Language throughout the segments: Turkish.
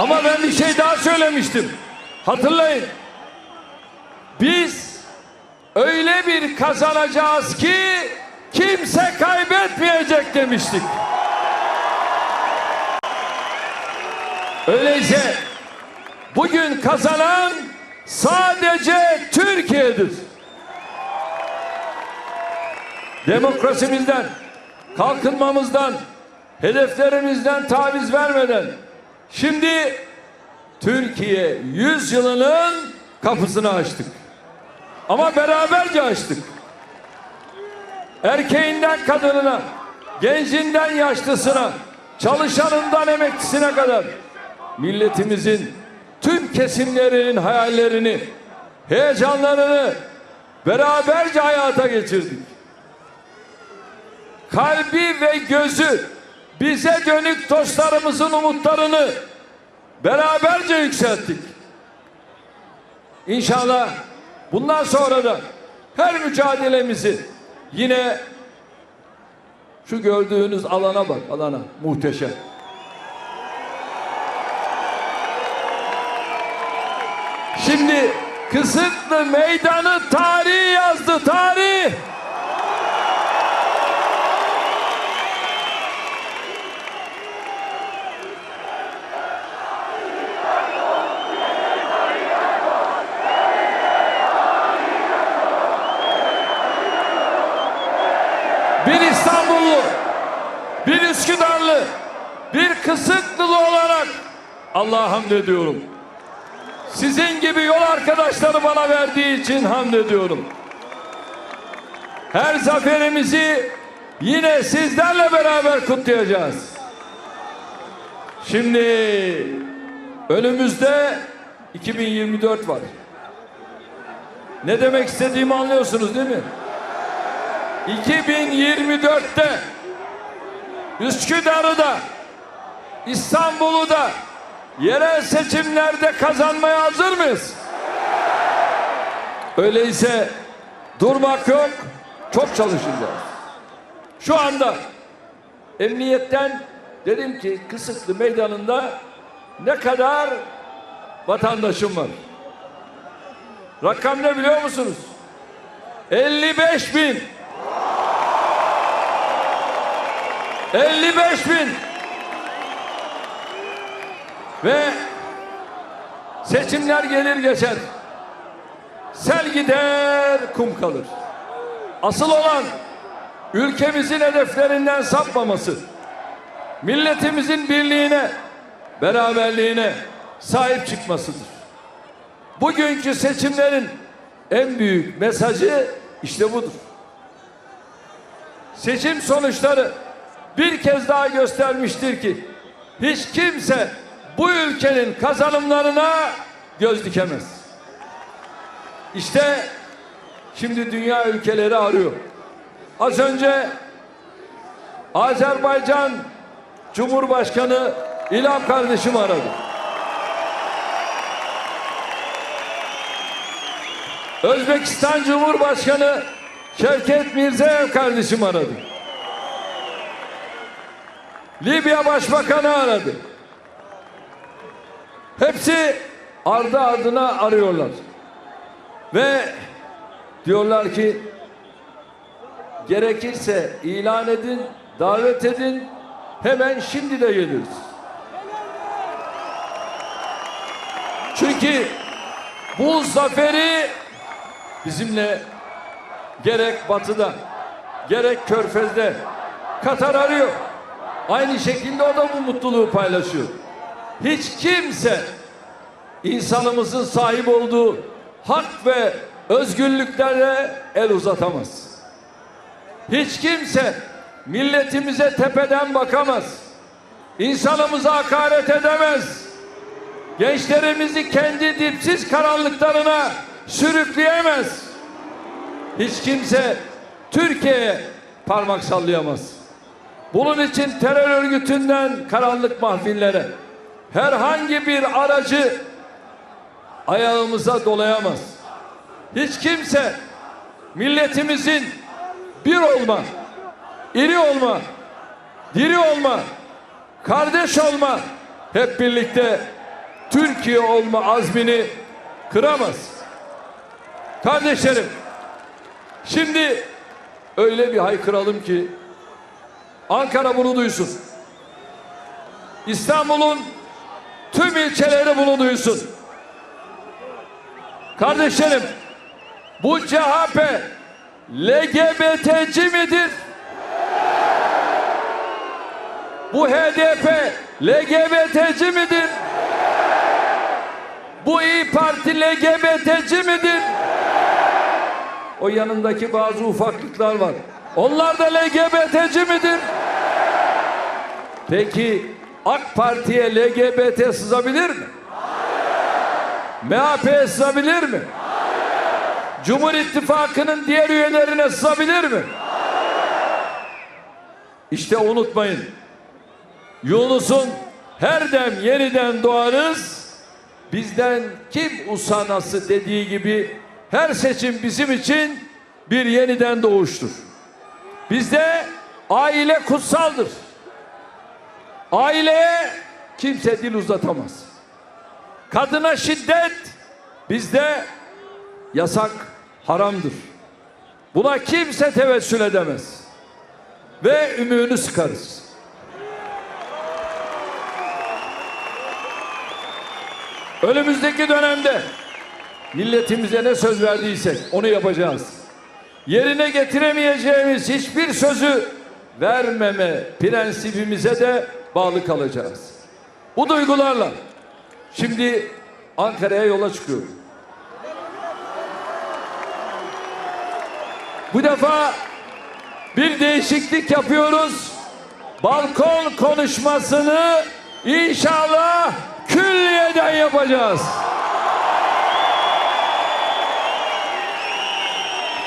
Ama ben bir şey daha söylemiştim. Hatırlayın. Biz öyle bir kazanacağız ki kimse kaybetmeyecek demiştik. Öyleyse bugün kazanan sadece Türkiye'dir. Demokrasimizden, kalkınmamızdan, hedeflerimizden taviz vermeden şimdi Türkiye yüzyılının kapısını açtık. Ama beraberce açtık. Erkeğinden kadınına, gencinden yaşlısına, çalışanından emeklisine kadar milletimizin tüm kesimlerinin hayallerini, heyecanlarını beraberce hayata geçirdik. Kalbi ve gözü bize dönük dostlarımızın umutlarını beraberce yükselttik. İnşallah bundan sonra da her mücadelemizi yine şu gördüğünüz alana bak alana muhteşem. Şimdi Kısıklı meydanı tarih yazdı tarih. Üsküdarlı, bir Kısıklılı olarak Allah'a hamd ediyorum. Sizin gibi yol arkadaşları bana verdiği için hamd ediyorum. Her zaferimizi yine sizlerle beraber kutlayacağız. Şimdi önümüzde 2024 var. Ne demek istediğimi anlıyorsunuz değil mi? 2024'te Üsküdar'ı da İstanbul'u da yerel seçimlerde kazanmaya hazır mıyız? Öyleyse durmak yok, çok çalışacağız. Şu anda emniyetten dedim ki Kısıklı Meydanı'nda ne kadar vatandaşım var? Rakam ne biliyor musunuz? 55 bin. 55 bin. Ve seçimler gelir geçer. Sel gider, kum kalır. Asıl olan ülkemizin hedeflerinden sapmaması. Milletimizin birliğine, beraberliğine sahip çıkmasıdır. Bugünkü seçimlerin en büyük mesajı işte budur. Seçim sonuçları bir kez daha göstermiştir ki hiç kimse bu ülkenin kazanımlarına göz dikemez. İşte şimdi dünya ülkeleri arıyor. Az önce Azerbaycan Cumhurbaşkanı İlham kardeşim aradı. Özbekistan Cumhurbaşkanı Şevket Mirziyoyev kardeşim aradı. Libya Başbakanı aradı. Hepsi ardı ardına arıyorlar. Ve diyorlar ki gerekirse ilan edin, davet edin, hemen şimdi de geliriz. Çünkü bu zaferi bizimle gerek batıda, gerek körfezde Katar arıyor. Aynı şekilde o da bu mutluluğu paylaşıyor. Hiç kimse insanımızın sahip olduğu hak ve özgürlüklere el uzatamaz. Hiç kimse milletimize tepeden bakamaz. İnsanımıza hakaret edemez. Gençlerimizi kendi dipsiz karanlıklarına sürükleyemez. Hiç kimse Türkiye'ye parmak sallayamaz. Bunun için terör örgütünden karanlık mahfillere herhangi bir aracı ayağımıza dolayamaz. Hiç kimse milletimizin bir olma, iri olma, diri olma, kardeş olma, hep birlikte Türkiye olma azmini kıramaz. Kardeşlerim, şimdi öyle bir haykıralım ki Ankara bunu duysun. İstanbul'un tüm ilçeleri bunu duysun. Kardeşlerim, bu CHP LGBT'ci midir? Bu HDP LGBT'ci midir? Bu İyi Parti LGBT'ci midir? O yanındaki bazı ufaklıklar var. Onlar da LGBT'ci midir? Peki AK Parti'ye LGBT sızabilir mi? MHP'ye sızabilir mi? Cumhur İttifakı'nın diğer üyelerine sızabilir mi? İşte unutmayın. Yunus'un her dem yeniden doğarız. Bizden kim usanası dediği gibi her seçim bizim için bir yeniden doğuştur. Bizde aile kutsaldır. Aileye kimse dil uzatamaz. Kadına şiddet bizde yasak, haramdır. Buna kimse tevessül edemez. Ve ümüğünü sıkarız. Önümüzdeki dönemde milletimize ne söz verdiysek onu yapacağız. Yerine getiremeyeceğimiz hiçbir sözü vermeme prensibimize de bağlı kalacağız. Bu duygularla şimdi Ankara'ya yola çıkıyorum. Bu defa bir değişiklik yapıyoruz. Balkon konuşmasını inşallah külliyeden yapacağız.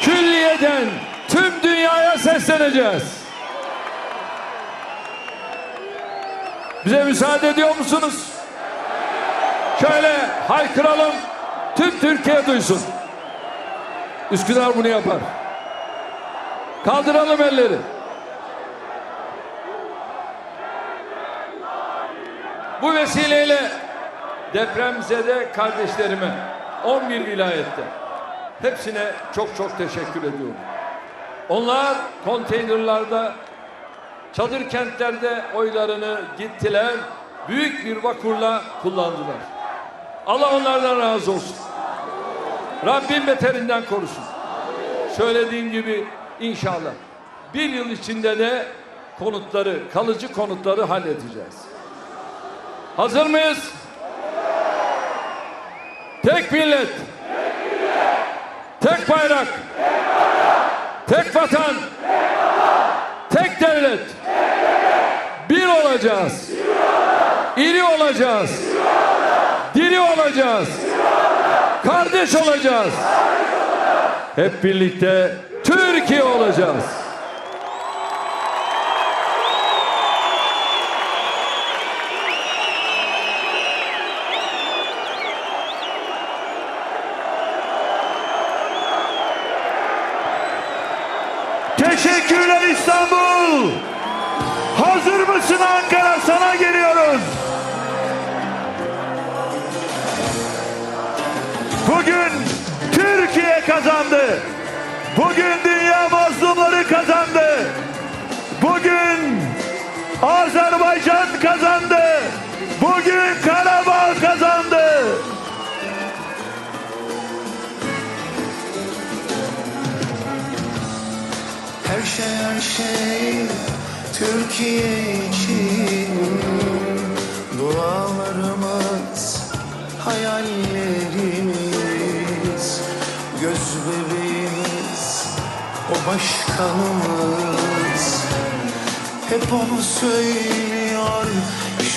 Külliyeden tüm dünyaya sesleneceğiz. Bize müsaade ediyor musunuz? Şöyle haykıralım. Tüm Türkiye duysun. Üsküdar bunu yapar. Kaldıralım elleri. Bu vesileyle depremzede kardeşlerime 11 vilayette hepsine çok çok teşekkür ediyorum. Onlar konteynerlarda çadır kentlerde oylarını gittiler. Büyük bir vakurla kullandılar. Allah onlardan razı olsun. Rabbim beterinden korusun. Söylediğim gibi inşallah bir yıl içinde de konutları, kalıcı konutları halledeceğiz. Hazır mıyız? Tek millet. Tek bayrak. Tek vatan. Tek devlet. Bir olacağız. İri olacağız. Diri olacağız. Kardeş olacağız. Hep birlikte Türkiye olacağız. Teşekkürler İstanbul. Mısın Ankara? Sana geliyoruz. Bugün Türkiye kazandı. Bugün dünya mazlumları kazandı. Bugün Azerbaycan kazandı. Bugün Karabağ kazandı. Her şey her şey Türkiye Bebeğimiz O başkanımız Hep onu söylüyor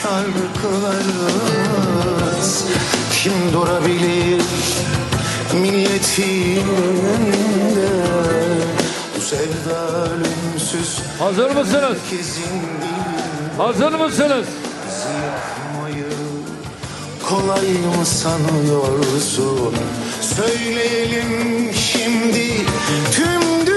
şarkılarımız Kim durabilir milletinde Bu sevda ölümsüz Hazır mısınız? Hazır mısınız? Yapmayı kolay mı sanıyorsun? Söyleyelim şimdi tüm dünya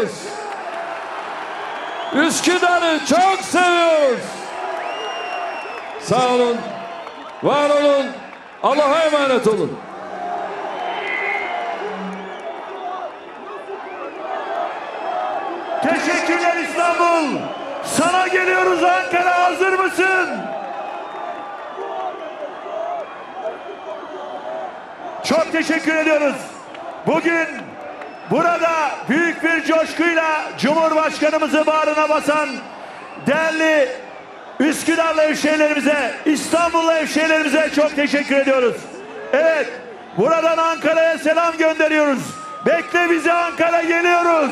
seviyoruz. Üsküdar'ı çok seviyoruz. Sağ olun, var olun, Allah'a emanet olun. Teşekkürler İstanbul. Sana geliyoruz Ankara hazır mısın? Çok teşekkür ediyoruz. Bugün burada büyük bir coşkuyla Cumhurbaşkanımızı bağrına basan değerli Üsküdar'la hemşehrilerimize, İstanbul'la hemşehrilerimize çok teşekkür ediyoruz. Evet, buradan Ankara'ya selam gönderiyoruz. Bekle bizi Ankara geliyoruz.